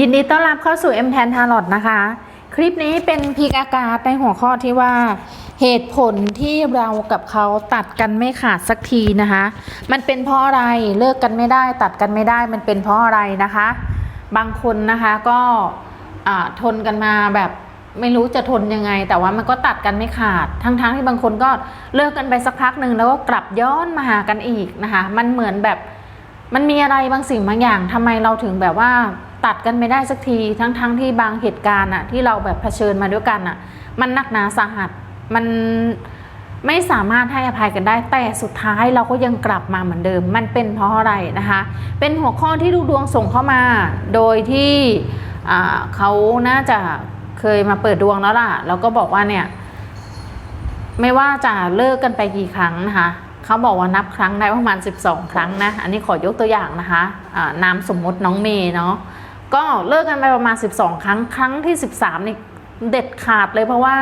ยินดีต้อนรับเข้าสู่ M แทนทาร์ลอนะคะ คลิปนี้เป็นพีกากาในหัวข้อที่ว่า เหตุผลที่เรากับเขาตัดกันไม่ขาดสักทีนะคะ มันเป็นเพราะอะไรเลิกกันไม่ได้ ตัดกันไม่ได้มันเป็นเพราะอะไรนะคะ บางคนนะคะก็ทนกันมาแบบไม่รู้จะทนยังไง แต่ว่ามันก็ตัดกันไม่ขาด ทั้งๆที่บางคนก็เลิกกันไปสักพักหนึ่งแล้วก็กลับย้อนมาหากันอีกนะคะ มันเหมือนแบบมันมีอะไรบางสิ่งบางอย่างทำไมเราถึงแบบว่า ตัดกันไม่ได้สักทีทั้งๆทที่บางเหตุการณ์อะที่เราแบบเผชิญมาด้วยกันอะมันหนักหนาสาหัสมันไม่สามารถให้อภัยกันได้ แต่สุดท้ายเราก็ยังกลับมาเหมือนเดิม มันเป็นเพราะอะไรนะคะ เป็นหัวข้อที่ดูดวงส่งเข้ามา โดยที่เขาน่าจะเคยมาเปิดดวงแล้วล่ะ แล้วก็บอกว่าเนี่ยไม่ว่าจะเลิกกันไปกี่ครั้งนะคะเขาบอกว่านับครั้งได้ประมาณ 12 ครั้งนะ อันนี้ขอยกตัวอย่างนะคะอ่านามสมมติน้องเมย์เนาะ ก็เลิกกันไปประมาณ 12 ครั้ง ครั้งที่ 13นี่เด็ดขาดเลยเพราะว่า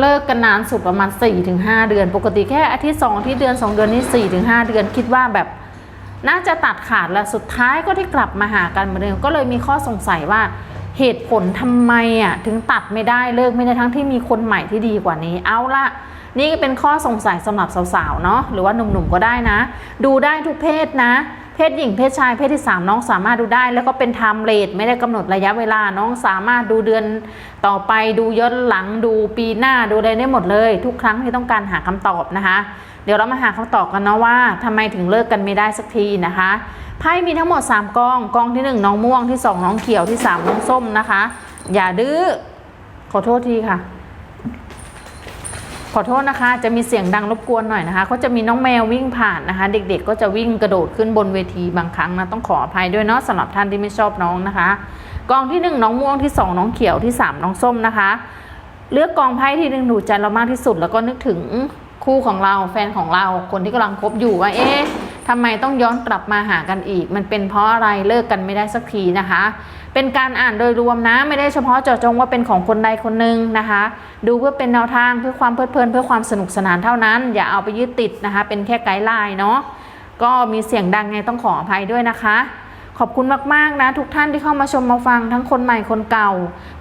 เลิกกันนานสุดประมาณ 4-5 เดือน ปกติแค่อาทิตย์2ที่เดือน 2 เดือนนี่4-5 เดือนคิดว่าแบบน่าจะตัดขาดแล้วสุดท้ายก็ที่กลับมาหากันเหมือนเดิมก็เลยมีข้อสงสัยว่าเหตุผลทำไมอะถึงตัดไม่ได้เลิกไม่ได้ทั้งที่มีคนใหม่ที่ดีกว่านี้ เอาละนี่ก็เป็นข้อสงสัยสำหรับสาวๆเนาะหรือว่าหนุ่มๆก็ได้นะ ดูได้ทุกเพศนะ เพศหญิงเพศชายเพศที่ 3 น้องสามารถดูได้ แล้วก็เป็นไทม์เลทไม่ได้กำหนดระยะเวลาน้องสามารถดูเดือนต่อไปดูย้อนหลังดูปีหน้าดูอะไรได้หมดเลย ทุกครั้งที่ต้องการหาคำตอบนะคะ เดี๋ยวเรามาหาคำตอบกันเนาะว่าทำไมถึงเลิกกันไม่ได้สักทีนะคะไพ่มีทั้งหมด 3กองกองที่ 1 น้องม่วงที่ 2 น้องเขียวที่ 3 น้องส้มนะคะ อย่าดื้อขอโทษทีค่ะ อโทษนะคะ จะมีเสียงดังรบกวนหน่อยนะคะเขาจะมีน้องแมววิ่งผ่านนะคะ เด็กๆ ก็จะวิ่งกระโดดขึ้นบนเวทีบางครั้งนะต้องขออภัยด้วยเนาะสำหรับท่านที่ไม่ชอบน้องนะคะ กองที่หนึ่งน้องม่วงที่สองน้องเขียวที่สามน้องส้มนะคะ เลือกกองไพ่ที่ดึงดูดใจเรามากที่สุด แล้วก็นึกถึงคู่ของเราแฟนของเราคนที่กำลังคบอยู่ว่าเอ๊ะ ทำไมต้องย้อนกลับมาหากันอีก มันเป็นเพราะอะไรเลิกกันไม่ได้สักทีนะคะ เป็นการอ่านโดยรวมนะ ไม่ได้เฉพาะเจาะจงว่าเป็นของคนใดคนหนึ่งนะคะ ดูเพื่อเป็นแนวทางเพื่อความเพลิดเพลินเพื่อความสนุกสนานเท่านั้น อย่าเอาไปยึดติดนะคะ เป็นแค่ไกด์ไลน์เนาะก็มีเสียงดังไงต้องขออภัยด้วยนะคะ ขอบคุณมากๆนะ ทุกท่านที่เข้ามาชมมาฟังทั้งคนใหม่คนเก่า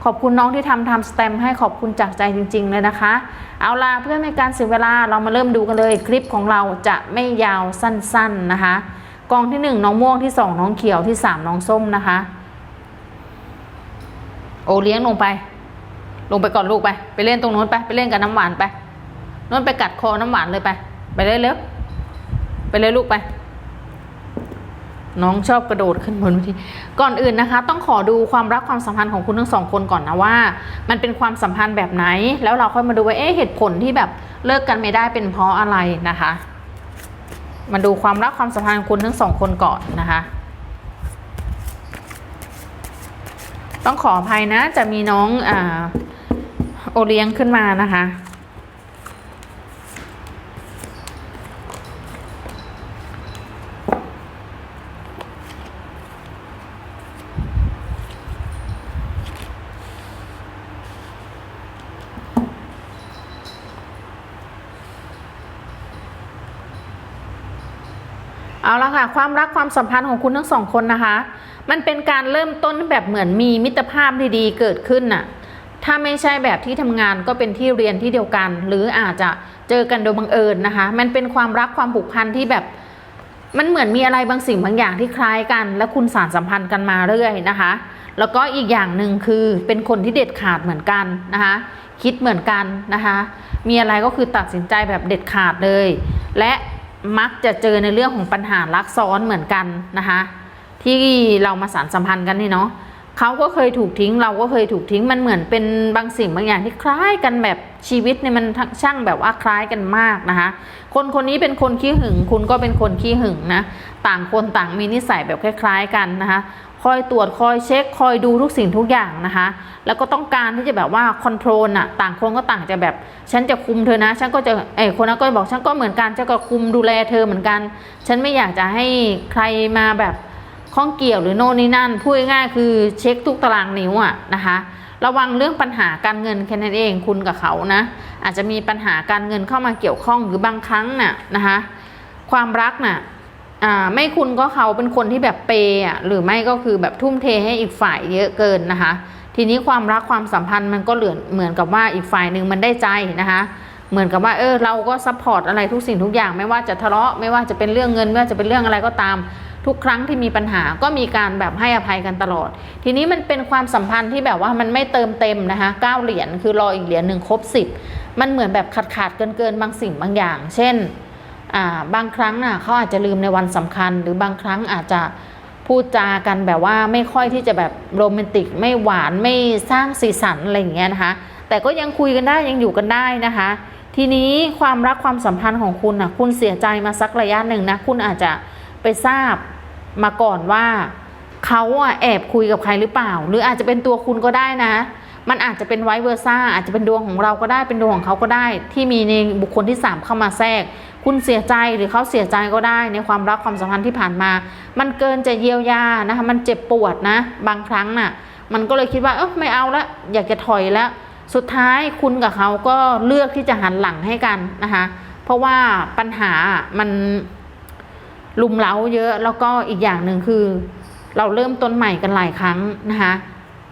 ขอบคุณน้องที่ทำทำสแตมให้ขอบคุณจากใจจริง ๆ เลยนะคะ เอาล่ะเพื่อไม่ให้การเสียเวลาเรามาเริ่มดูกันเลยคลิปของเราจะไม่ยาวสั้น ๆนะคะ กองที่ 1 น้องม่วงที่ 2 น้องเขียวที่ 3 น้องส้มนะคะ โอเลี้ยงลงไป ลงไปก่อนลูกไป ไปเล่นตรงโน้นไปไปเล่นกับน้ำหวานไปโน้นไปกัดคอน้ำหวานเลยไป ไปเลยเร็วไปเลยลูกไป น้องชอบกระโดดขึ้นบนเวทีก่อนอื่นนะคะ ต้องขอดูความรักความสัมพันธ์ของคุณทั้งสองคนก่อนนะว่า มันเป็นความสัมพันธ์แบบไหน แล้วเราค่อยมาดูว่าเอ๊ะเหตุผลที่แบบเลิกกันไม่ได้เป็นเพราะอะไรนะคะ มาดูความรักความสัมพันธ์ของคุณทั้งสองคนก่อนนะคะ ต้องขออภัยนะจะมีน้องอโอเลี้ยงขึ้นมานะคะ เอาละค่ะ ความรักความสัมพันธ์ของคุณทั้งสองคนนะคะ มันเป็นการเริ่มต้นแบบเหมือนมีมิตรภาพดีๆ เกิดขึ้นน่ะถ้าไม่ใช่แบบที่ทำงานก็เป็นที่เรียนที่เดียวกัน หรืออาจจะเจอกันโดยบังเอิญนะคะ มันเป็นความรักความผูกพันที่แบบมันเหมือนมีอะไรบางสิ่งบางอย่างที่คล้ายกัน และคุณสารสัมพันธ์กันมาเรื่อยนะคะ แล้วก็อีกอย่างหนึ่งคือเป็นคนที่เด็ดขาดเหมือนกันนะคะ คิดเหมือนกันนะคะ มีอะไรก็คือตัดสินใจแบบเด็ดขาดเลย และ มักจะเจอในเรื่องของปัญหารักซ้อนเหมือนกันนะคะ ที่เรามาสารสัมพันธ์กันนี่เนาะเขาก็เคยถูกทิ้ง เราก็เคยถูกทิ้งมันเหมือนเป็นบางสิ่งบางอย่างที่คล้ายกันแบบชีวิตเนี่ยมันช่างแบบว่าคล้ายกันมากนะคะ คนคนนี้เป็นคนขี้หึง คุณก็เป็นคนขี้หึงนะ ต่างคนต่างมีนิสัยแบบคล้าย ๆ กันนะคะ อยตรวจคอยเช็ค คอยดูทุกสิ่งทุกอย่างนะคะ แล้วก็ต้องการที่จะแบบว่าคอนโทรลอะต่างคนก็ต่างจะแบบ ฉันจะคุมเธอนะ ฉันก็จะเอยคนนั้นก็บอกฉันก็เหมือนกันฉันก็คุมดูแลเธอเหมือนกัน ฉันไม่อยากจะให้ใครมาแบบข้องเกี่ยวหรือโน่นนี่นั่นพูดง่ายคือเช็คทุกตารางนิ้วอะนะคะระวังเรื่องปัญหาการเงินแค่นั้นเองคุณกับเขานะ อาจจะมีปัญหาการเงินเข้ามาเกี่ยวข้องหรือบางครั้งน่ะนะคะ ความรักน่ะ อ่าไม่คุณก็เขาเป็นคนที่แบบเปย์อะหรือไม่ก็คือแบบทุ่มเทให้อีกฝ่ายเยอะเกินนะคะ ทีนี้ความรักความสัมพันธ์มันก็เหลือเหมือนกับว่าอีกฝ่ายหนึ่งมันได้ใจนะคะเหมือนกับว่าเออเราก็ซัพพอร์ตอะไรทุกสิ่งทุกอย่างไม่ว่าจะทะเลาะไม่ว่าจะเป็นเรื่องเงินไม่ว่าจะเป็นเรื่องอะไรก็ตาม ทุกครั้งที่มีปัญหาก็มีการแบบให้อภัยกันตลอด ทีนี้มันเป็นความสัมพันธ์ที่แบบว่ามันไม่เติมเต็มนะคะเก้าเหรียญคือรออีกเหรียญหนึ่งครบสิบมันเหมือนแบบขาดขาดเกินเกินๆบางสิ่งบางอย่าง เช่น บางครั้งน่ะเขาอาจจะลืมในวันสำคัญ หรือบางครั้งอาจจะพูดจากันแบบว่าไม่ค่อยที่จะแบบโรแมนติก ไม่หวานไม่สร้างสีสันอะไรอย่างเงี้ยนะคะ แต่ก็ยังคุยกันได้ยังอยู่กันได้นะคะ ทีนี้ความรักความสัมพันธ์ของคุณน่ะคุณเสียใจมาสักระยะหนึ่งนะคุณอาจจะไปทราบมาก่อนว่าเขาอะแอบคุยกับใครหรือเปล่า หรืออาจจะเป็นตัวคุณก็ได้นะ มันอาจจะเป็นไวเวอร์ซ่าอาจจะเป็นดวงของเราก็ได้เป็นดวงของเขาก็ได้ ที่มีในบุคคลที่สามเข้ามาแทรก คุณเสียใจหรือเขาเสียใจก็ได้ ในความรักความสัมพันธ์ที่ผ่านมา มันเกินจะเยียวยานะคะมันเจ็บปวดนะ บางครั้งน่ะ มันก็เลยคิดว่าเออไม่เอาละอยากจะถอยแล้วสุดท้ายคุณกับเขาก็เลือกที่จะหันหลังให้กันนะคะเพราะว่าปัญหามันลุมเล้าเยอะแล้วก็อีกอย่างหนึ่งคือ เราเริ่มต้นใหม่กันหลายครั้งนะคะ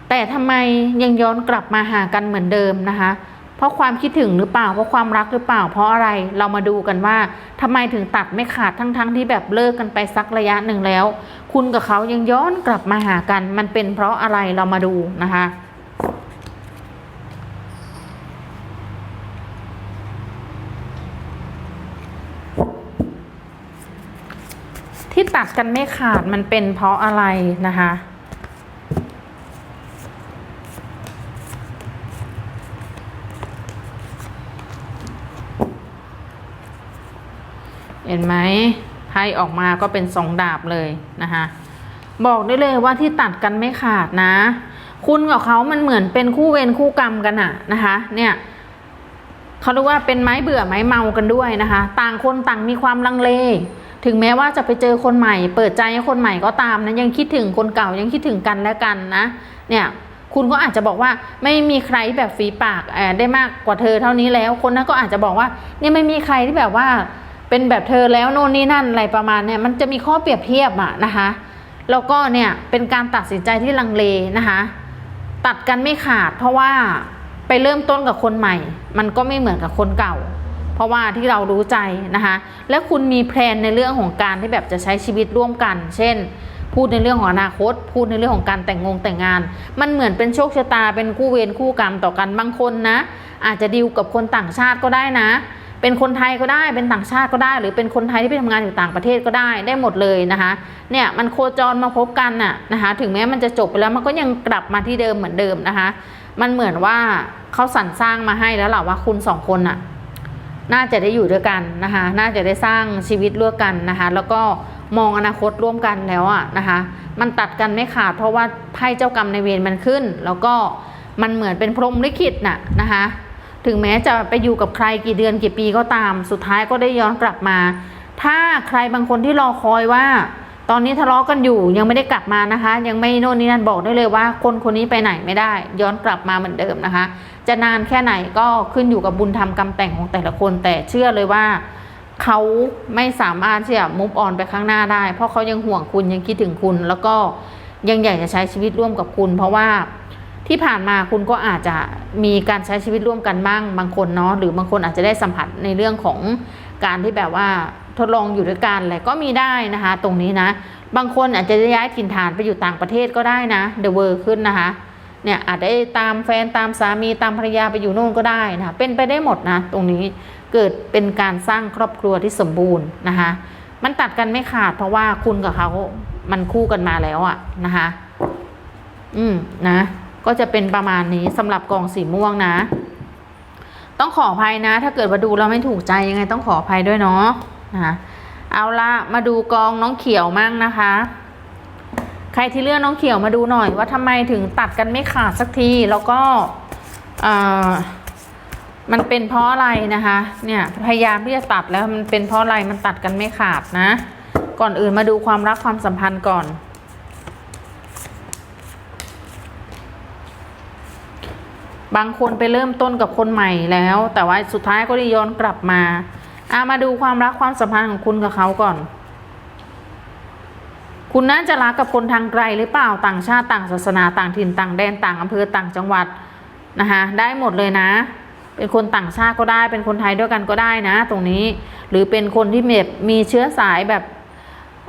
แต่ทำไมยังย้อนกลับมาหากันเหมือนเดิมนะคะ เพราะความคิดถึงหรือเปล่า เพราะความรักหรือเปล่า เพราะอะไร เรามาดูกันว่าทำไมถึงตัดไม่ขาดทั้งๆทที่แบบเลิกกันไปสักระยะหนึ่งแล้ว คุณกับเขายังย้อนกลับมาหากัน มันเป็นเพราะอะไร เรามาดูนะคะที่ตัดกันไม่ขาดมันเป็นเพราะอะไรนะคะ เห็นไหมไพ่ออกมาก็เป็นสองดาบเลยนะคะบอกได้เลยว่าที่ตัดกันไม่ขาดนะ คุณกับเขามันเหมือนเป็นคู่เวรคู่กรรมกันอะนะคะ เนี่ยเขาเรียกว่าเป็นไม้เบื่อไม้เมากันด้วยนะคะ ต่างคนต่างมีความลังเล ถึงแม้ว่าจะไปเจอคนใหม่ เปิดใจให้คนใหม่ก็ตามนะยังคิดถึงคนเก่ายังคิดถึงกันและกันนะ เนี่ยคุณก็อาจจะบอกว่าไม่มีใครแบบฝีปากแอบได้มากกว่าเธอเท่านี้แล้ว คนนั้นก็อาจจะบอกว่าเนี่ยไม่มีใครที่แบบว่า เป็นแบบเธอแล้วโน่นนี่นั่นอะไรประมาณเนี่ยมันจะมีข้อเปรียบเทียบอะนะคะแล้วก็เนี่ยเป็นการตัดสินใจที่ลังเลนะคะตัดกันไม่ขาด เพราะว่าไปเริ่มต้นกับคนใหม่ มันก็ไม่เหมือนกับคนเก่า เพราะว่าที่เรารู้ใจนะคะและคุณมีแพลนในเรื่องของการที่แบบจะใช้ชีวิตร่วมกัน เช่น พูดในเรื่องของอนาคต พูดในเรื่องของการแต่งงงแต่งงาน มันเหมือนเป็นโชคชะตาเป็นคู่เวรคู่กรรมต่อกันบางคนนะ อาจจะดีลกับคนต่างชาติก็ได้นะ เป็นคนไทยก็ได้เป็นต่างชาติก็ได้ หรือเป็นคนไทยที่ไปทำงานอยู่ต่างประเทศก็ได้ได้หมดเลยนะคะเนี่ยมันโคจรมาพบกันน่ะนะคะถึงแม้มันจะจบไปแล้วมันก็ยังกลับมาที่เดิมเหมือนเดิมนะคะ มันเหมือนว่าเขาสรรสร้างมาให้แล้วแหละว่าคุณสองคนน่ะน่าจะได้อยู่ด้วยกันนะคะ น่าจะได้สร้างชีวิตร่วมกันนะคะ แล้วก็มองอนาคตร่วมกันแล้วอะนะคะ มันตัดกันไม่ขาดเพราะว่าไพ่เจ้ากรรมในเวรมันขึ้น แล้วก็มันเหมือนเป็นพรหมลิขิตน่ะนะคะ ถึงแม้จะไปอยู่กับใครกี่เดือนกี่ปีก็ตาม สุดท้ายก็ได้ย้อนกลับมา ถ้าใครบางคนที่รอคอยว่า ตอนนี้ทะเลาะกันอยู่ยังไม่ได้กลับมานะคะ ยังไม่โน่นนี่นั่นบอกได้เลยว่า คนคนนี้ไปไหนไม่ได้ ย้อนกลับมาเหมือนเดิมนะคะ จะนานแค่ไหนก็ขึ้นอยู่กับบุญธรรมกรรมแต่งของแต่ละคน แต่เชื่อเลยว่าเขาไม่สามารถที่จะมุฟออนไปข้างหน้าได้ เพราะเขายังห่วงคุณยังคิดถึงคุณ แล้วก็ยังอยากจะใช้ชีวิตร่วมกับคุณ เพราะว่า ที่ผ่านมาคุณก็อาจจะมีการใช้ชีวิตร่วมกันบ้างบางคนเนาะหรือบางคนอาจจะได้สัมผัสในเรื่องของการที่แบบว่าทดลองอยู่ด้วยกันอะไรก็มีได้นะคะ ตรงนี้นะ บางคนอาจจะย้ายถิ่นฐานไปอยู่ต่างประเทศก็ได้นะเดอะเวอร์ขึ้นนะคะเนี่ยอาจได้ตามแฟนตามสามีตามภรรยาไปอยู่โน่นก็ได้นะคะเป็นไปได้หมดนะตรงนี้เกิดเป็นการสร้างครอบครัวที่สมบูรณ์นะคะมันตัดกันไม่ขาดเพราะว่าคุณกับเขามันคู่กันมาแล้วอะนะคะ อืมนะ ก็จะเป็นประมาณนี้สำหรับกองสีม่วงนะ ต้องขออภัยนะ ถ้าเกิดว่าดูแล้วไม่ถูกใจยังไงต้องขออภัยด้วยเนาะนะเอาละมาดูกองน้องเขียวมั่งนะคะ ใครที่เลือกน้องเขียวมาดูหน่อย ว่าทำไมถึงตัดกันไม่ขาดสักทีแล้วก็เออมันเป็นเพราะอะไรนะคะ เนี่ยพยายามที่จะตัดแล้วมันเป็นเพราะอะไรมันตัดกันไม่ขาดนะ ก่อนอื่นมาดูความรักความสัมพันธ์ก่อน บางคนไปเริ่มต้นกับคนใหม่แล้ว แต่ว่าสุดท้ายก็ได้ย้อนกลับมาอามาดูความรักความสัมพันธ์ของคุณกับเขาก่อน คุณน่าจะรักกับคนทางไกลหรือเปล่าต่างชาติต่างศาสนาต่างถิ่นต่างแดนต่างอำเภอต่างจังหวัดนะคะได้หมดเลยนะ เป็นคนต่างชาติก็ได้ เป็นคนไทยด้วยกันก็ได้นะ ตรงนี้หรือเป็นคนที่แบบมีเชื้อสายแบบ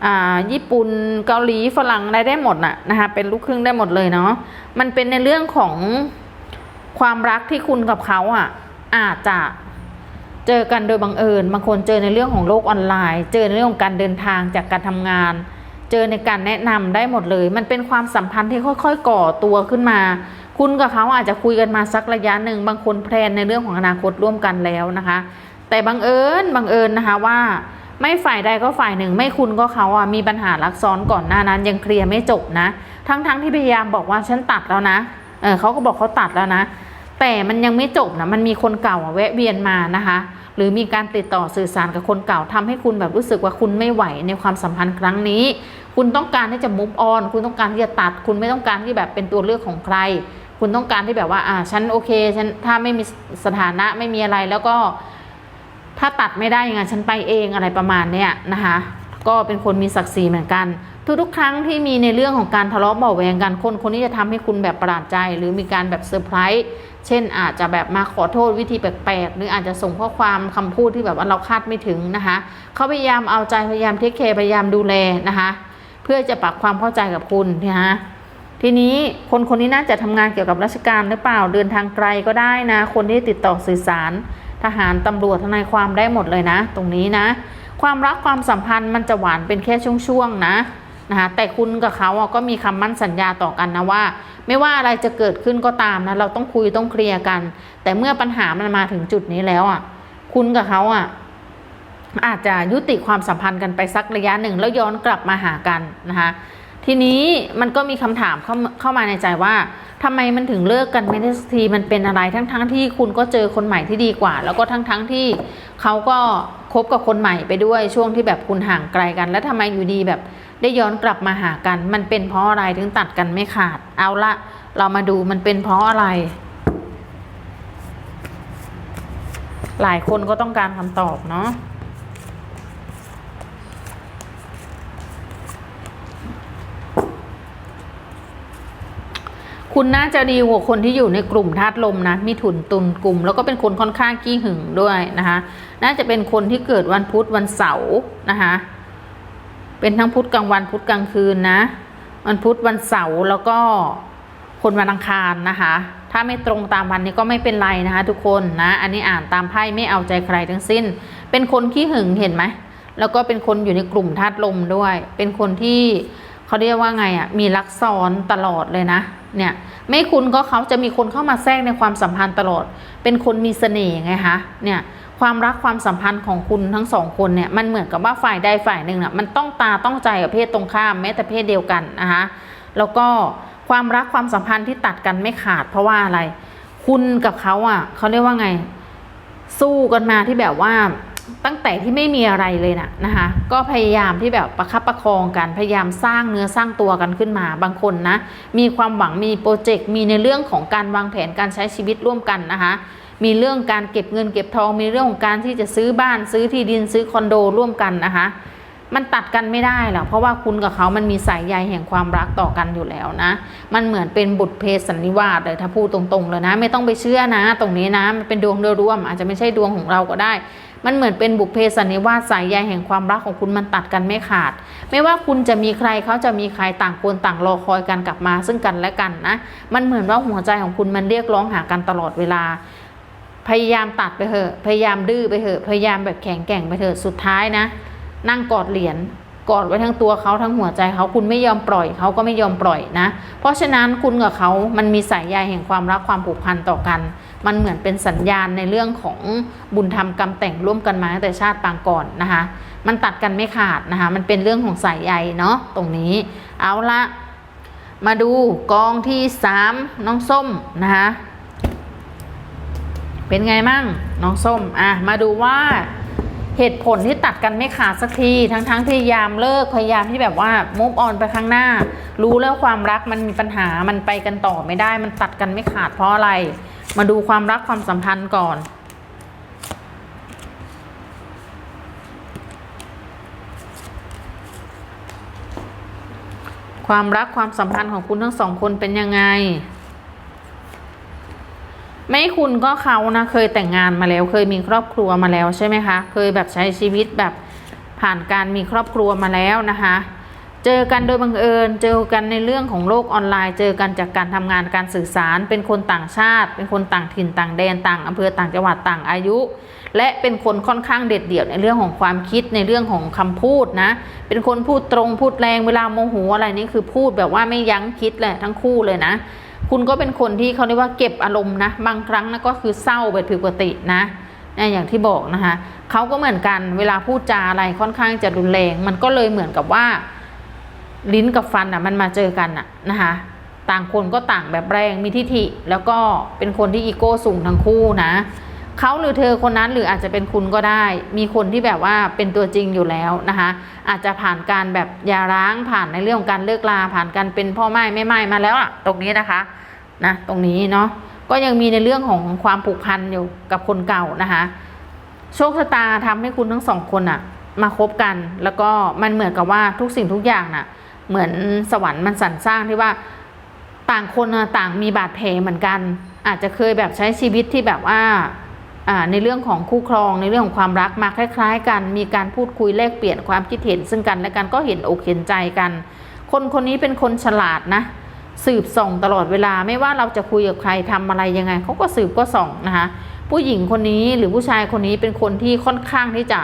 อ่าญี่ปุ่นเกาหลีฝรั่งอะไรได้หมดน่ะนะคะเป็นลูกครึ่งได้หมดเลยเนาะมันเป็นในเรื่องของ ความรักที่คุณกับเขาอะอาจจะเจอกันโดยบังเอิญบางคนเจอในเรื่องของโลกออนไลน์ เจอในเรื่องของการเดินทางจากการทำงาน เจอในการแนะนำได้หมดเลย มันเป็นความสัมพันธ์ที่ค่อย ๆ ก่อตัวขึ้นมา คุณกับเขาอาจจะคุยกันมาสักระยะหนึ่งบางคนแพลนในเรื่องของอนาคตร่วมกันแล้วนะคะ แต่บังเอิญบังเอิญนะคะว่า ไม่ฝ่ายใดก็ฝ่ายหนึ่ง ไม่คุณก็เขาอะมีปัญหารักซ้อนก่อนหน้านั้นยังเคลียร์ไม่จบนะ ทั้งๆที่พยายามบอกว่าฉันตัดแล้วนะเออเขาก็บอกเขาตัดแล้วนะ แต่มันยังไม่จบนะมันมีคนเก่าแวะเวียนมานะคะ หรือมีการติดต่อสื่อสารกับคนเก่าทำให้คุณแบบรู้สึกว่าคุณไม่ไหวในความสัมพันธ์ครั้งนี้ คุณต้องการที่จะมุฟออนคุณต้องการที่จะตัด คุณไม่ต้องการที่แบบเป็นตัวเลือกของใคร คุณต้องการที่แบบว่าอ่าฉันโอเคฉันถ้าไม่มีสถานะไม่มีอะไรแล้วก็ ถ้าตัดไม่ได้ยังไงฉันไปเองอะไรประมาณเนี้ยนะคะ ก็เป็นคนมีศักดิ์ศรีเหมือนกันทุกๆครั้งที่มีในเรื่องของการทะเลาะเบาแวงกันคนคนนี้จะทำให้คุณแบบประหลาดใจ หรือมีการแบบเซอร์ไพรส์ เช่นอาจจะแบบมาขอโทษวิธีแปลกๆ หรืออาจจะส่งข้อความคำพูดที่แบบว่าเราคาดไม่ถึงนะคะ เขาพยายามเอาใจพยายามเทคแคร์พยายามดูแลนะคะ เพื่อจะปรับความเข้าใจกับคุณนะคะทีนี้คนคนนี้น่าจะทำงานเกี่ยวกับราชการหรือเปล่าเดินทางไกลก็ได้นะ คนที่ติดต่อสื่อสาร ทหารตำรวจทนายความได้หมดเลยนะ ตรงนี้นะ ความรักความสัมพันธ์มันจะหวานเป็นแค่ช่วงๆนะ นะคะแต่คุณกับเขาก็มีคำมั่นสัญญาต่อกันนะว่า ไม่ว่าอะไรจะเกิดขึ้นก็ตามนะเราต้องคุยต้องเคลียร์กัน แต่เมื่อปัญหามันมาถึงจุดนี้แล้วอะคุณกับเขาอะอาจจะยุติความสัมพันธ์กันไปสักระยะหนึ่ง แล้วย้อนกลับมาหากันนะคะทีนี้มันก็มีคำถามเข้าเข้ามาในใจว่าทำไมมันถึงเลิกกันไม่ได้สักทีมันเป็นอะไรทั้งๆทที่คุณก็เจอคนใหม่ที่ดีกว่า แล้วก็ทั้งๆทที่เขาก็คบกับคนใหม่ไปด้วยช่วงที่แบบคุณห่างไกลกัน แล้วทำไมอยู่ดีแบบ ได้ย้อนกลับมาหากัน มันเป็นเพราะอะไรถึงตัดกันไม่ขาด เอาละเรามาดูมันเป็นเพราะอะไร หลายคนก็ต้องการคำตอบเนาะคุณน่าจะดีกว่าคนที่อยู่ในกลุ่มธาตุลมนะมีถุนตุนกลุ่ม แล้วก็เป็นคนค่อนข้างขี้หึงด้วยนะคะ น่าจะเป็นคนที่เกิดวันพุธวันเสาร์นะคะ เป็นทั้งพุธกลางวันพุธกลางคืนนะวันพุธวันเสาร์แล้วก็คนวันอังคารนะคะ ถ้าไม่ตรงตามวันนี้ก็ไม่เป็นไรนะคะ ทุกคนนะ อันนี้อ่านตามไพ่ไม่เอาใจใครทั้งสิ้น เป็นคนขี้หึงเห็นไหมแล้วก็เป็นคนอยู่ในกลุ่มธาตุลมด้วย เป็นคนที่เขาเรียกว่าไงอะมีรักซ้อนตลอดเลยนะ เนี่ย ไม่คุณก็เขาจะมีคนเข้ามาแทรกในความสัมพันธ์ตลอด เป็นคนมีเสน่ห์ไงคะเนี่ย ความรักความสัมพันธ์ของคุณทั้งสองคนเนี่ยมันเหมือนกับว่าฝ่ายใดฝ่ายหนึ่งน่ะมันต้องตาต้องใจกับเพศตรงข้ามแม้แต่เพศเดียวกันนะคะแล้วก็ความรักความสัมพันธ์ที่ตัดกันไม่ขาด เพราะว่าอะไร คุณกับเขาอะเขาเรียกว่าไง สู้กันมาที่แบบว่าตั้งแต่ที่ไม่มีอะไรเลยนะนะคะก็พยายามที่แบบประคับประคองกันพยายามสร้างเนื้อสร้างตัวกันขึ้นมาบางคนนะ มีความหวังมีโปรเจกต์มีในเรื่องของการวางแผนการใช้ชีวิตร่วมกันนะคะ มีเรื่องการเก็บเงินเก็บทอง มีเรื่องของการที่จะซื้อบ้านซื้อที่ดินซื้อคอนโดร่วมกันนะคะ มันตัดกันไม่ได้หรอกเพราะว่าคุณกับเขามันมีสายใยแห่งความรักต่อกันอยู่แล้วนะ มันเหมือนเป็นบุตรเพศสันนิวาสเลยถ้าพูดตรงๆเลยนะ ไม่ต้องไปเชื่อนะ ตรงนี้นะมันเป็นดวงโดยรวม อาจจะไม่ใช่ดวงของเราก็ได้มันเหมือนเป็นบุพเพสันนิวาสสายใยแห่งความรักของคุณมันตัดกันไม่ขาด ไม่ว่าคุณจะมีใครเขาจะมีใครต่างคนต่างรอคอยกันกลับมาซึ่งกันและกันนะ มันเหมือนว่าหัวใจของคุณมันเรียกร้องหากันตลอดเวลา พยายามตัดไปเถอะ พยายามดื้อไปเถอะ พยายามแบบแข็งแกร่งไปเถอะ สุดท้ายนะ นั่งกอดเหรียญกอดไว้ทั้งตัวเขาทั้งหัวใจเขาคุณไม่ยอมปล่อยเขาก็ไม่ยอมปล่อยนะ เพราะฉะนั้นคุณกับเขามันมีสายใยแห่งความรักความผูกพันต่อกัน มันเหมือนเป็นสัญญาณในเรื่องของบุญธรรมกรรมแต่งร่วมกันมาตั้งแต่ชาติปางก่อนนะคะ มันตัดกันไม่ขาดนะคะ มันเป็นเรื่องของสายใยเนาะตรงนี้ เอาละมาดูกองที่สามน้องส้มนะคะ เป็นไงมั่งน้องส้มอะมาดูว่าเหตุผลที่ตัดกันไม่ขาดสักทีทั้งๆทพยายามเลิกพยายามที่แบบว่ามุฟออนไปข้างหน้า รู้แล้วความรักมันมีปัญหามันไปกันต่อไม่ได้ มันตัดกันไม่ขาดเพราะอะไร มาดูความรักความสัมพันธ์ก่อน ความรักความสัมพันธ์ของคุณทั้งสองคนเป็นยังไง ไม่คุณก็เขานะเคยแต่งงานมาแล้ว เคยมีครอบครัวมาแล้วใช่ไหมคะ เคยแบบใช้ชีวิตแบบผ่านการมีครอบครัวมาแล้วนะคะ เจอกันโดยบังเอิญ เจอกันในเรื่องของโลกออนไลน์ เจอกันจากการทำงานการสื่อสาร เป็นคนต่างชาติ เป็นคนต่างถิ่นต่างแดนต่างอำเภอต่างจังหวัดต่างอายุ และเป็นคนค่อนข้างเด็ดเดี่ยวในเรื่องของความคิดในเรื่องของคำพูดนะ เป็นคนพูดตรงพูดแรงเวลาโมโหอะไรนี่คือพูดแบบว่าไม่ยั้งคิดแหละทั้งคู่เลยนะ คุณก็เป็นคนที่เขาเรียกว่าเก็บอารมณ์นะบางครั้งนะก็คือเศร้าแบบผิดปกตินะเนี่ยอย่างที่บอกนะคะเขาก็เหมือนกันเวลาพูดจาอะไรค่อนข้างจะรุนแรง มันก็เลยเหมือนกับว่า ลิ้นกับฟันอะมันมาเจอกันอะนะคะต่างคนก็ต่างแบบแรงมีทิฐิแล้วก็เป็นคนที่อีโก้สูงทั้งคู่นะ เขาหรือเธอคนนั้นหรืออาจจะเป็นคุณก็ได้ มีคนที่แบบว่าเป็นตัวจริงอยู่แล้วนะคะ อาจจะผ่านการแบบยาร้างผ่านในเรื่องของการเลิกลาผ่านการเป็นพ่อไม้แม่ไม้มาแล้วอะตรงนี้นะคะนะตรงนี้เนาะก็ยังมีในเรื่องของความผูกพันอยู่กับคนเก่านะคะโชคชะตาทำให้คุณทั้งสองคนอะมาคบกัน แล้วก็มันเหมือนกับว่าทุกสิ่งทุกอย่างน่ะ เหมือนสวรรค์มันสรรสร้างที่ว่าต่างคนต่างมีบาดแผลเหมือนกัน อาจจะเคยแบบใช้ชีวิตที่แบบว่า ในเรื่องของคู่ครองในเรื่องของความรักมาคล้าย ๆ กัน มีการพูดคุยแลกเปลี่ยนความคิดเห็น ซึ่งกันและกันก็เห็นอกเห็นใจกัน คนคนนี้เป็นคนฉลาดนะ สืบส่องตลอดเวลาไม่ว่าเราจะคุยกับใครทำอะไรยังไงเขาก็สืบก็ส่องนะคะผู้หญิงคนนี้หรือผู้ชายคนนี้เป็นคนที่ค่อนข้างที่จะ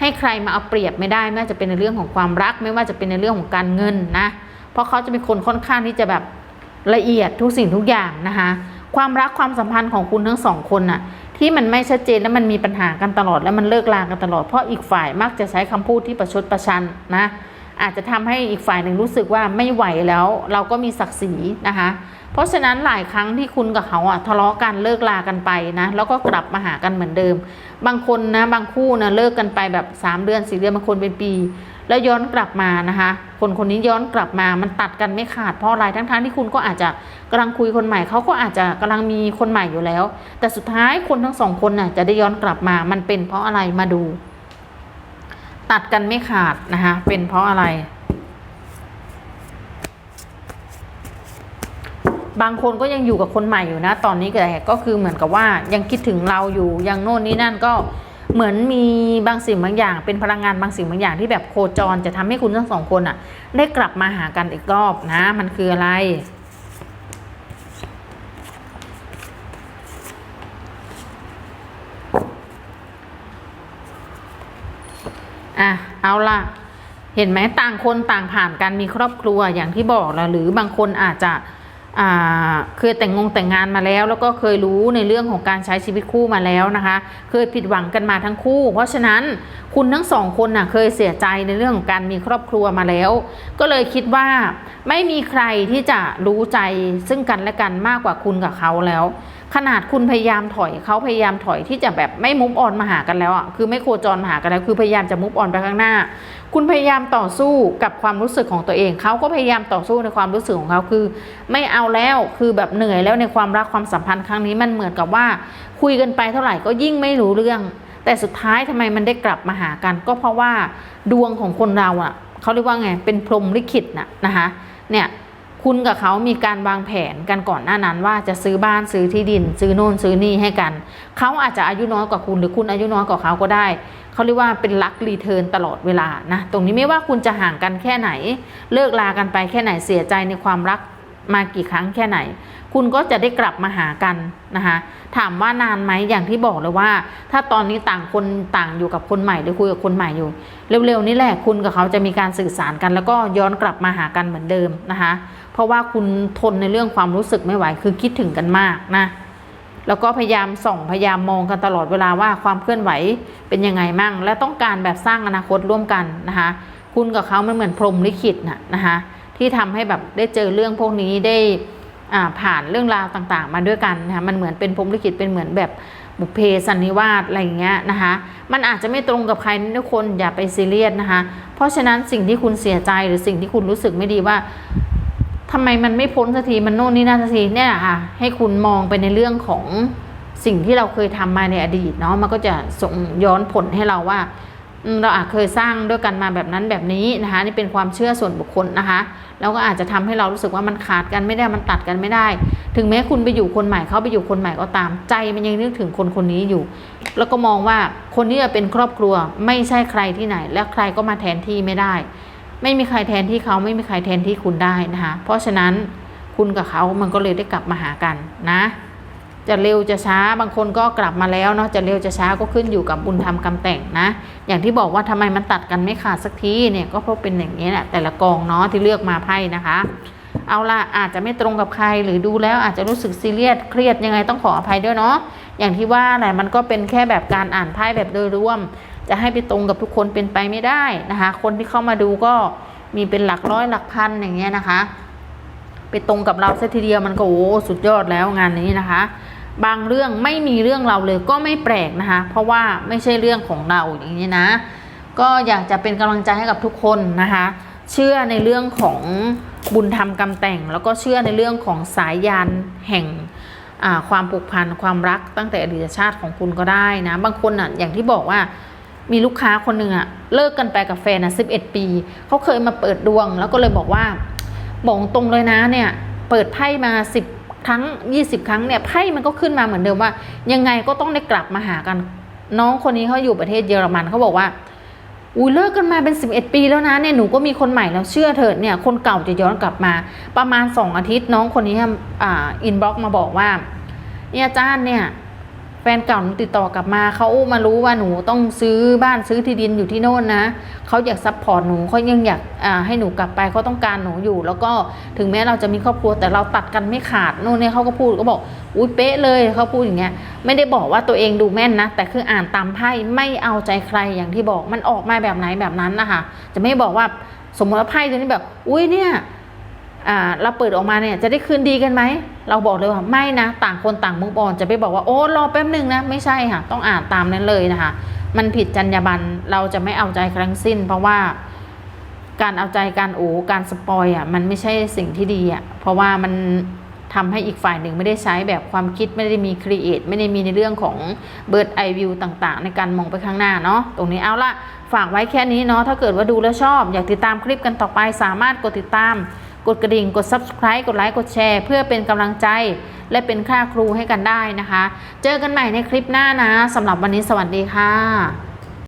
ให้ใครมาเอาเปรียบไม่ได้ไม่ว่าจะเป็นในเรื่องของความรัก ไม่ว่าจะเป็นในเรื่องของการเงินนะเพราะเขาจะเป็นคนค่อนข้างที่จะแบบละเอียดทุกสิ่งทุกอย่างนะคะความรักความสัมพันธ์ของคุณทั้งสองคนน่ะ ที่มันไม่ชัดเจนและมันมีปัญหากันตลอดแล้วมันเลิกลากันตลอดเพราะอีกฝ่ายมักจะใช้คำพูดที่ประชดประชันนะอาจจะทำให้อีกฝ่ายหนึ่งรู้สึกว่าไม่ไหวแล้ว เราก็มีศักดิ์ศรีนะคะ เพราะฉะนั้นหลายครั้งที่คุณกับเขาอะทะเลาะกันเลิกลากันไปนะแล้วก็กลับมาหากันเหมือนเดิม บางคนนะบางคู่นะเลิกกันไปแบบ 3 เดือน4เดือนบางคนเป็นปี แล้วย้อนกลับมานะคะ คนคนนี้ย้อนกลับมามันตัดกันไม่ขาดเพราะอะไรทั้งๆที่คุณก็อาจจะกำลังคุยคนใหม่เขาก็อาจจะกำลังมีคนใหม่อยู่แล้ว แต่สุดท้ายคนทั้งสองคนน่ะจะได้ย้อนกลับมามันเป็นเพราะอะไรมาดู ตัดกันไม่ขาดนะคะเป็นเพราะอะไร บางคนก็ยังอยู่กับคนใหม่อยู่นะ ตอนนี้แต่ก็คือเหมือนกับว่ายังคิดถึงเราอยู่ยังโน่นนี่นั่นก็ เหมือนมีบางสิ่งบางอย่าง เป็นพลังงานบางสิ่งบางอย่างที่แบบโคจรจะทำให้คุณทั้งสองคนอะ ได้กลับมาหากันอีกรอบนะ มันคืออะไรอะเอาละเห็นไหมต่างคนต่างผ่านการมีครอบครัวอย่างที่บอกแล้วหรือบางคนอาจจะ เคยแต่งงงแต่งงานมาแล้ว แล้วก็เคยรู้ในเรื่องของการใช้ชีวิตคู่มาแล้วนะคะ เคยผิดหวังกันมาทั้งคู่ เพราะฉะนั้นคุณทั้งสองคนน่ะเคยเสียใจในเรื่องของการมีครอบครัวมาแล้ว ก็เลยคิดว่าไม่มีใครที่จะรู้ใจซึ่งกันและกันมากกว่าคุณกับเขาแล้ว ขนาดคุณพยายามถอยเขาพยายามถอยที่จะแบบไม่มุฟออนมาหากันแล้วอะคือไม่โคจรมาหากันแล้วคือพยายามจะมุฟออนไปข้างหน้า คุณพยายามต่อสู้กับความรู้สึกของตัวเองเขาก็พยายามต่อสู้ในความรู้สึกของเขาคือ ไม่เอาแล้วคือแบบเหนื่อยแล้วในความรักความสัมพันธ์ครั้งนี้มันเหมือนกับว่า คุยกันไปเท่าไหร่ก็ยิ่งไม่รู้เรื่อง แต่สุดท้ายทำไมมันได้กลับมาหากัน ก็เพราะว่าดวงของคนเราอะเขาเรียกว่าไงเป็นพรหมลิขิตน่ะนะคะเนี่ย คุณกับเขามีการวางแผนกันก่อนหน้านั้น ว่าจะซื้อบ้านซื้อที่ดิน ซื้อโน่นซื้อนี่ให้กัน เขาอาจจะอายุน้อยกว่าคุณ หรือคุณอายุน้อยกว่าเขาก็ได้ เขาเรียกว่าเป็นรักรีเทิร์นตลอดเวลานะตรงนี้ไม่ว่าคุณจะห่างกันแค่ไหน เลิกลากันไปแค่ไหนเสียใจในความรักมากี่ครั้งแค่ไหน คุณก็จะได้กลับมาหากันนะคะ ถามว่านานไหมอย่างที่บอกเลยว่า ถ้าตอนนี้ต่างคนต่างอยู่กับคนใหม่หรือคุยกับคนใหม่อยู่ เร็วๆนี่แหละคุณกับเขาจะมีการสื่อสารกัน แล้วก็ย้อนกลับมาหากันเหมือนเดิมนะคะ เพราะว่าคุณทนในเรื่องความรู้สึกไม่ไหวคือคิดถึงกันมากนะแล้วก็พยายามส่องพยายามมองกันตลอดเวลาว่าความเคลื่อนไหวเป็นยังไงมั่ง และต้องการแบบสร้างอนาคตร่วมกันนะคะ คุณกับเขามันเหมือนพรมลิขิตนะนะคะที่ทำให้แบบได้เจอเรื่องพวกนี้ได้ ผ่านเรื่องราวต่างๆ มาด้วยกันนะคะมันเหมือนเป็นพรมลิขิตเป็นเหมือนแบบบุพเพสันนิวาสอะไรอย่างเงี้ยนะคะมันอาจจะไม่ตรงกับใครทุกคนอย่าไปซีเรียสนะคะเพราะฉะนั้นสิ่งที่คุณเสียใจหรือสิ่งที่คุณรู้สึกไม่ดีว่าทำไมมันไม่พ้นสักทีมันโน่นนี่นั่นสักทีเนี่ยแหละค่ะให้คุณมองไปในเรื่องของสิ่งที่เราเคยทำมาในอดีตเนาะมันก็จะส่งย้อนผลให้เราว่า เราอาจเคยสร้างด้วยกันมาแบบนั้นแบบนี้นะคะนี่เป็นความเชื่อส่วนบุคคลนะคะแล้วก็อาจจะทำให้เรารู้สึกว่ามันขาดกันไม่ได้มันตัดกันไม่ได้ ถึงแม้คุณไปอยู่คนใหม่เขาไปอยู่คนใหม่ก็ตาม ใจมันยังนึกถึงคนคนนี้อยู่ แล้วก็มองว่าคนที่จะเป็นครอบครัวไม่ใช่ใครที่ไหน และใครก็มาแทนที่ไม่ได้ ไม่มีใครแทนที่เขาไม่มีใครแทนที่คุณได้นะคะเพราะฉะนั้นคุณกับเขามันก็เลยได้กลับมาหากันนะ จะเร็วจะช้าบางคนก็กลับมาแล้วเนาะจะเร็วจะช้าก็ขึ้นอยู่กับบุญธรรมกรรมแต่งนะ อย่างที่บอกว่าทำไมมันตัดกันไม่ขาดสักทีเนี่ยก็เพราะเป็นอย่างนี้แหละแต่ละกองเนาะที่เลือกมาไพ่นะคะ เอาละอาจจะไม่ตรงกับใครหรือดูแล้วอาจจะรู้สึกซีเรียสเครียดยังไงต้องขออภัยด้วยเนาะอย่างที่ว่าแหละมันก็เป็นแค่แบบการอ่านไพ่แบบโดยรวม จะให้ไปตรงกับทุกคนเป็นไปไม่ได้นะคะ คนที่เข้ามาดูก็มีเป็นหลักร้อยหลักพันอย่างเงี้ยนะคะ ไปตรงกับเราซะทีเดียวมันก็โอ้สุดยอดแล้วงานนี้นะคะ บางเรื่องไม่มีเรื่องเราเลยก็ไม่แปลกนะคะ เพราะว่าไม่ใช่เรื่องของเราอย่างนี้นะ ก็อยากจะเป็นกำลังใจให้กับทุกคนนะคะ เชื่อในเรื่องของบุญธรรมกรรมแต่ง แล้วก็เชื่อในเรื่องของสายยานแห่งความผูกพันความรักตั้งแต่อดีตชาติของคุณก็ได้นะ บางคนอะอย่างที่บอกว่ามีลูกค้าคนหนึ่งอะเลิกกันไปกับแฟนอะสิบเอ็ดปีเขาเคยมาเปิดดวง แล้วก็เลยบอกว่าบอกตรงเลยนะเนี่ยเปิดไพ่มาสิบ ทั้งยี่สิบครั้งเนี่ยไพ่มันก็ขึ้นมาเหมือนเดิมว่า ยังไงก็ต้องได้กลับมาหากัน น้องคนนี้เขาอยู่ประเทศเยอรมันเขาบอกว่าอุ้ยเลิกกันมาเป็นสิบเอ็ดปีแล้วนะเนี่ยหนูก็มีคนใหม่แล้วเชื่อเถิดเนี่ยคนเก่าจะย้อนกลับมา ประมาณสองอาทิตย์น้องคนนี้อ่าอินบ็อกมาบอกว่าเนี่ยอาจารย์เนี่ย แฟนเก่าหนูติดต่อกลับมาเขามารู้ว่าหนูต้องซื้อบ้านซื้อที่ดินอยู่ที่โน่นนะเขาอยากซัพพอร์ตหนูเขายังอยากให้หนูกลับไปเขาต้องการหนูอยู่ แล้วก็ถึงแม้เราจะมีครอบครัวแต่เราตัดกันไม่ขาดโน่นเนี่ยเขาก็พูดก็บอกอุ้ยเป๊ะเลยเขาพูดอย่างเงี้ยไม่ได้บอกว่าตัวเองดูแม่นนะ แต่คืออ่านตามไพ่ไม่เอาใจใครอย่างที่บอกมันออกมาแบบไหนแบบนั้นนะคะจะไม่บอกว่าสมมติว่าไพ่ตัวนี้แบบ อุ้ยเนี่ย เราเปิดออกมาเนี่ยจะได้คืนดีกันไหม เราบอกเลยว่าไม่นะ ต่างคนต่างมุกออนจะไปบอกว่าโอ้รอแป๊บหนึ่งนะไม่ใช่ค่ะ ต้องอ่านตามนั้นเลยนะคะ มันผิดจรรยาบรรณเราจะไม่เอาใจครั้งสิ้น เพราะว่าการเอาใจการโอ้การสปอยอะมันไม่ใช่สิ่งที่ดีอะเพราะว่ามันทำให้อีกฝ่ายหนึ่งไม่ได้ใช้แบบความคิดไม่ได้มีครีเอทไม่ได้มีในเรื่องของเบิร์ดไอวิวต่าง ๆ ในการมองไปข้างหน้าเนาะตรงนี้เอาละฝากไว้แค่นี้เนาะถ้าเกิดว่าดูแล้วชอบ อยากติดตามคลิปกันต่อไปสามารถกดติดตาม กดกระดิ่ง กด subscribe กดไลค์ กดแชร์ เพื่อเป็นกำลังใจและเป็นค่าครูให้กันได้นะคะ เจอกันใหม่ในคลิปหน้านะสำหรับวันนี้สวัสดีค่ะ